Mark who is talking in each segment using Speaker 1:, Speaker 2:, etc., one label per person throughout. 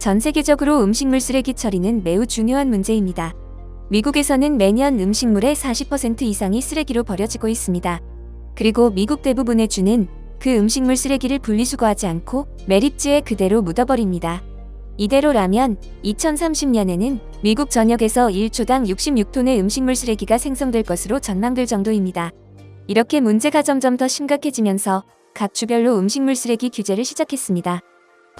Speaker 1: 전 세계적으로 음식물 쓰레기 처리는 매우 중요한 문제입니다. 미국에서는 매년 음식물의 40% 이상이 쓰레기로 버려지고 있습니다. 그리고 미국 대부분의 주는 그 음식물 쓰레기를 분리수거하지 않고 매립지에 그대로 묻어버립니다. 이대로라면 2030년에는 미국 전역에서 1초당 66톤의 음식물 쓰레기가 생성될 것으로 전망될 정도입니다. 이렇게 문제가 점점 더 심각해지면서 각 주별로 음식물 쓰레기 규제를 시작했습니다.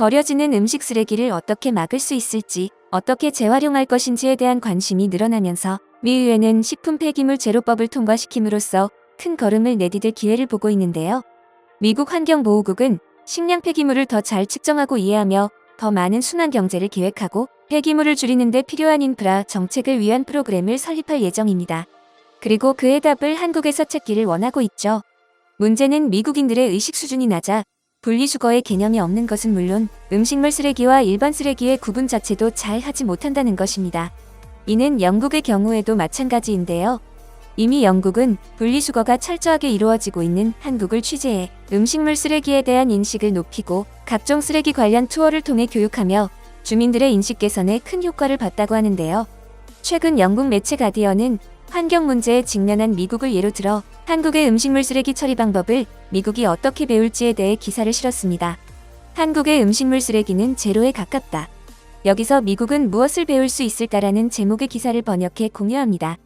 Speaker 1: 버려지는 음식 쓰레기를 어떻게 막을 수 있을지, 어떻게 재활용할 것인지에 대한 관심이 늘어나면서 미 의회는 식품 폐기물 제로법을 통과시킴으로써 큰 걸음을 내디딜 기회를 보고 있는데요. 미국 환경보호국은 식량 폐기물을 더 잘 측정하고 이해하며 더 많은 순환 경제를 계획하고 폐기물을 줄이는 데 필요한 인프라 정책을 위한 프로그램을 설립할 예정입니다. 그리고 그의 답을 한국에서 찾기를 원하고 있죠. 문제는 미국인들의 의식 수준이 낮아 분리수거의 개념이 없는 것은 물론 음식물 쓰레기와 일반 쓰레기의 구분 자체도 잘 하지 못한다는 것입니다. 이는 영국의 경우에도 마찬가지인데요. 이미 영국은 분리수거가 철저하게 이루어지고 있는 한국을 취재해 음식물 쓰레기에 대한 인식을 높이고 각종 쓰레기 관련 투어를 통해 교육하며 주민들의 인식 개선에 큰 효과를 봤다고 하는데요. 최근 영국 매체 가디언은 환경 문제에 직면한 미국을 예로 들어 한국의 음식물 쓰레기 처리 방법을 미국이 어떻게 배울지에 대해 기사를 실었습니다. 한국의 음식물 쓰레기는 제로에 가깝다. 여기서 미국은 무엇을 배울 수 있을까라는 제목의 기사를 번역해 공유합니다.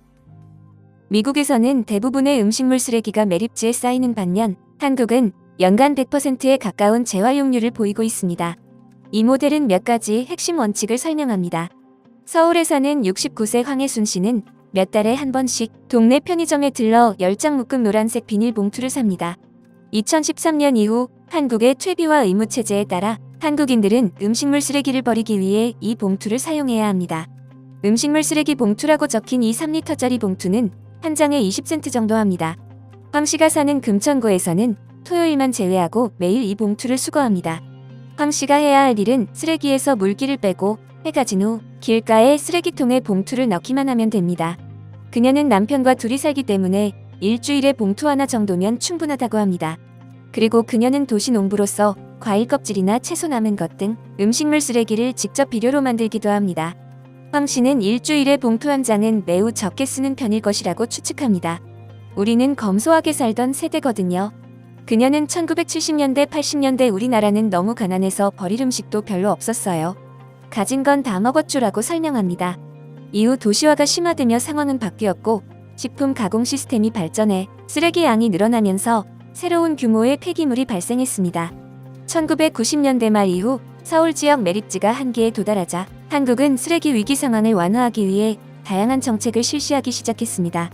Speaker 1: 미국에서는 대부분의 음식물 쓰레기가 매립지에 쌓이는 반면 한국은 연간 100%에 가까운 재활용률을 보이고 있습니다. 이 모델은 몇 가지 핵심 원칙을 설명합니다. 서울에 사는 69세 황혜순 씨는 몇 달에 한 번씩 동네 편의점에 들러 10장 묶음 노란색 비닐봉투를 삽니다. 2013년 이후 한국의 퇴비화 의무 체제에 따라 한국인들은 음식물 쓰레기를 버리기 위해 이 봉투를 사용해야 합니다. 음식물 쓰레기 봉투라고 적힌 이 3리터짜리 봉투는 한 장에 20센트 정도 합니다. 황 씨가 사는 금천구에서는 토요일만 제외하고 매일 이 봉투를 수거합니다. 황 씨가 해야 할 일은 쓰레기에서 물기를 빼고 해가 진 후 길가에 쓰레기통에 봉투를 넣기만 하면 됩니다. 그녀는 남편과 둘이 살기 때문에 일주일에 봉투 하나 정도면 충분하다고 합니다. 그리고 그녀는 도시 농부로서 과일 껍질이나 채소 남은 것 등 음식물 쓰레기를 직접 비료로 만들기도 합니다. 황 씨는 일주일에 봉투 한 장은 매우 적게 쓰는 편일 것이라고 추측합니다. 우리는 검소하게 살던 세대거든요. 그녀는 1970년대, 80년대 우리나라는 너무 가난해서 버릴 음식도 별로 없었어요. 가진 건 다 먹었죠라고 설명합니다. 이후 도시화가 심화되며 상황은 바뀌었고 식품 가공 시스템이 발전해 쓰레기 양이 늘어나면서 새로운 규모의 폐기물이 발생했습니다. 1990년대 말 이후 서울 지역 매립지가 한계에 도달하자 한국은 쓰레기 위기 상황을 완화하기 위해 다양한 정책을 실시하기 시작했습니다.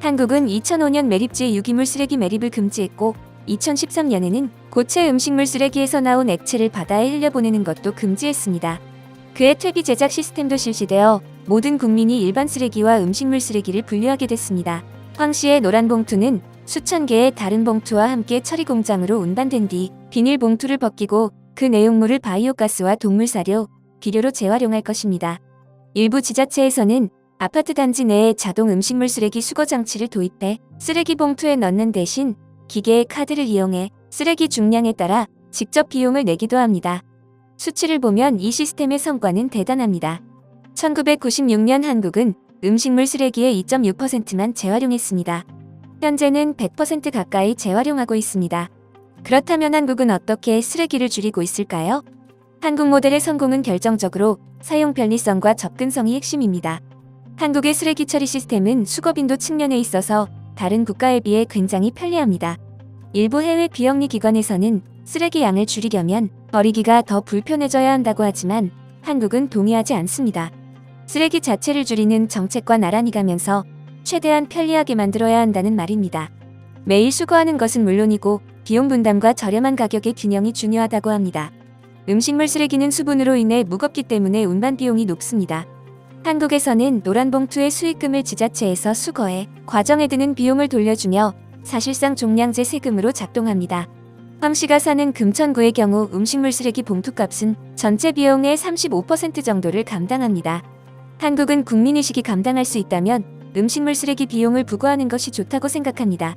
Speaker 1: 한국은 2005년 매립지 유기물 쓰레기 매립을 금지했고 2013년에는 고체 음식물 쓰레기에서 나온 액체를 바다에 흘려보내는 것도 금지했습니다. 그의 퇴비 제작 시스템도 실시되어 모든 국민이 일반 쓰레기와 음식물 쓰레기를 분류하게 됐습니다. 황 씨의 노란 봉투는 수천 개의 다른 봉투와 함께 처리 공장으로 운반된 뒤 비닐 봉투를 벗기고 그 내용물을 바이오가스와 동물 사료, 비료로 재활용할 것입니다. 일부 지자체에서는 아파트 단지 내에 자동 음식물 쓰레기 수거 장치를 도입해 쓰레기 봉투에 넣는 대신 기계의 카드를 이용해 쓰레기 중량에 따라 직접 비용을 내기도 합니다. 수치를 보면 이 시스템의 성과는 대단합니다. 1996년 한국은 음식물 쓰레기의 2.6%만 재활용했습니다. 현재는 100% 가까이 재활용하고 있습니다. 그렇다면 한국은 어떻게 쓰레기를 줄이고 있을까요? 한국 모델의 성공은 결정적으로 사용 편리성과 접근성이 핵심입니다. 한국의 쓰레기 처리 시스템은 수거 빈도 측면에 있어서 다른 국가에 비해 굉장히 편리합니다. 일부 해외 비영리 기관에서는 쓰레기 양을 줄이려면 버리기가 더 불편해져야 한다고 하지만 한국은 동의하지 않습니다. 쓰레기 자체를 줄이는 정책과 나란히 가면서 최대한 편리하게 만들어야 한다는 말입니다. 매일 수거하는 것은 물론이고 비용 분담과 저렴한 가격의 균형이 중요하다고 합니다. 음식물 쓰레기는 수분으로 인해 무겁기 때문에 운반 비용이 높습니다. 한국에서는 노란 봉투의 수익금을 지자체에서 수거해 과정에 드는 비용을 돌려주며 사실상 종량제 세금으로 작동합니다. 황 씨가 사는 금천구의 경우 음식물 쓰레기 봉투값은 전체 비용의 35% 정도를 감당합니다. 한국은 국민의식이 감당할 수 있다면 음식물 쓰레기 비용을 부과하는 것이 좋다고 생각합니다.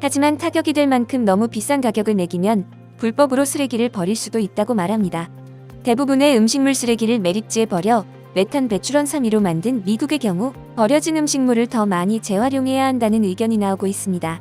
Speaker 1: 하지만 타격이 될 만큼 너무 비싼 가격을 매기면 불법으로 쓰레기를 버릴 수도 있다고 말합니다. 대부분의 음식물 쓰레기를 매립지에 버려 메탄 배출원 3위로 만든 미국의 경우 버려진 음식물을 더 많이 재활용해야 한다는 의견이 나오고 있습니다.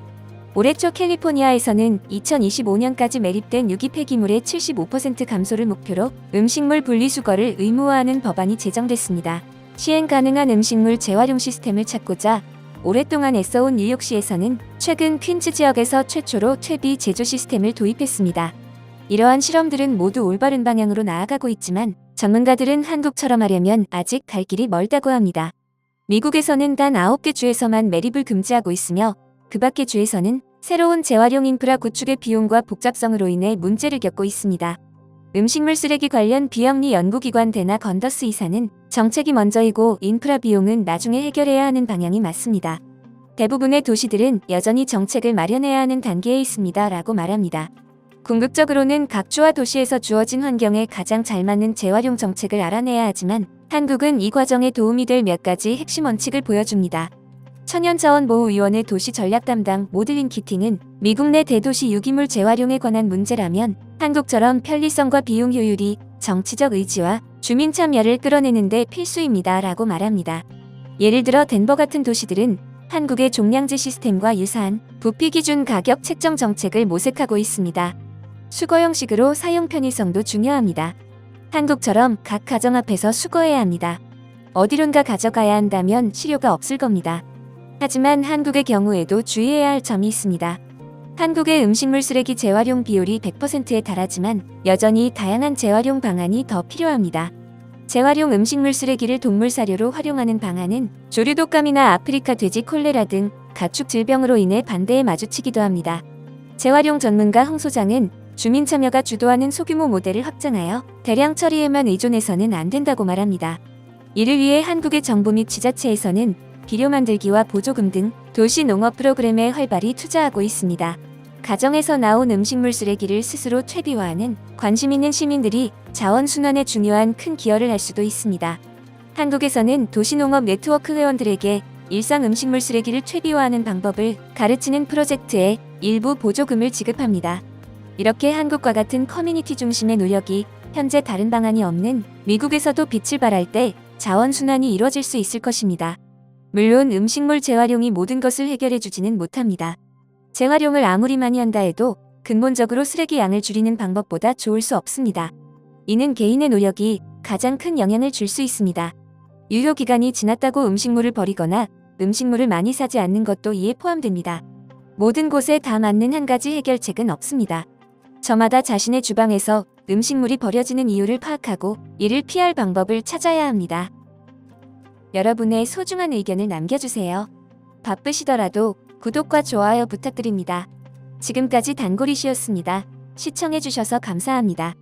Speaker 1: 올해 초 캘리포니아에서는 2025년까지 매립된 유기 폐기물의 75% 감소를 목표로 음식물 분리수거를 의무화하는 법안이 제정됐습니다. 시행 가능한 음식물 재활용 시스템을 찾고자 오랫동안 애써온 뉴욕시에서는 최근 퀸즈 지역에서 최초로 퇴비 제조 시스템을 도입했습니다. 이러한 실험들은 모두 올바른 방향으로 나아가고 있지만 전문가들은 한국처럼 하려면 아직 갈 길이 멀다고 합니다. 미국에서는 단 9개 주에서만 매립을 금지하고 있으며 그 밖의 주에서는 새로운 재활용 인프라 구축의 비용과 복잡성으로 인해 문제를 겪고 있습니다. 음식물 쓰레기 관련 비영리 연구기관 대나 건더스 이사는 정책이 먼저이고 인프라 비용은 나중에 해결해야 하는 방향이 맞습니다. 대부분의 도시들은 여전히 정책을 마련해야 하는 단계에 있습니다. 라고 말합니다. 궁극적으로는 각 주와 도시에서 주어진 환경에 가장 잘 맞는 재활용 정책을 알아내야 하지만 한국은 이 과정에 도움이 될 몇 가지 핵심 원칙을 보여줍니다. 천연자원보호위원회 도시 전략 담당 모들린 키팅은 미국 내 대도시 유기물 재활용에 관한 문제라면 한국처럼 편리성과 비용 효율이 정치적 의지와 주민 참여를 끌어내는데 필수입니다. 라고 말합니다. 예를 들어 덴버 같은 도시들은 한국의 종량제 시스템과 유사한 부피 기준 가격 책정 정책을 모색하고 있습니다. 수거 형식으로 사용 편의성도 중요합니다. 한국처럼 각 가정 앞에서 수거해야 합니다. 어디론가 가져가야 한다면 실효가 없을 겁니다. 하지만 한국의 경우에도 주의해야 할 점이 있습니다. 한국의 음식물 쓰레기 재활용 비율이 100%에 달하지만 여전히 다양한 재활용 방안이 더 필요합니다. 재활용 음식물 쓰레기를 동물 사료로 활용하는 방안은 조류 독감이나 아프리카 돼지 콜레라 등 가축 질병으로 인해 반대에 마주치기도 합니다. 재활용 전문가 홍 소장은 주민 참여가 주도하는 소규모 모델을 확장하여 대량 처리에만 의존해서는 안 된다고 말합니다. 이를 위해 한국의 정부 및 지자체에서는 비료 만들기와 보조금 등 도시 농업 프로그램에 활발히 투자하고 있습니다. 가정에서 나온 음식물 쓰레기를 스스로 퇴비화하는 관심 있는 시민들이 자원 순환에 중요한 큰 기여를 할 수도 있습니다. 한국에서는 도시농업 네트워크 회원들에게 일상 음식물 쓰레기를 퇴비화하는 방법을 가르치는 프로젝트에 일부 보조금을 지급합니다. 이렇게 한국과 같은 커뮤니티 중심의 노력이 현재 다른 방안이 없는 미국에서도 빛을 발할 때 자원 순환이 이루어질 수 있을 것입니다. 물론 음식물 재활용이 모든 것을 해결해 주지는 못합니다. 재활용을 아무리 많이 한다 해도 근본적으로 쓰레기 양을 줄이는 방법보다 좋을 수 없습니다. 이는 개인의 노력이 가장 큰 영향을 줄 수 있습니다. 유효기간이 지났다고 음식물을 버리거나 음식물을 많이 사지 않는 것도 이에 포함됩니다. 모든 곳에 다 맞는 한 가지 해결책은 없습니다. 저마다 자신의 주방에서 음식물이 버려지는 이유를 파악하고 이를 피할 방법을 찾아야 합니다. 여러분의 소중한 의견을 남겨주세요. 바쁘시더라도 구독과 좋아요 부탁드립니다. 지금까지 단골이시였습니다. 시청해주셔서 감사합니다.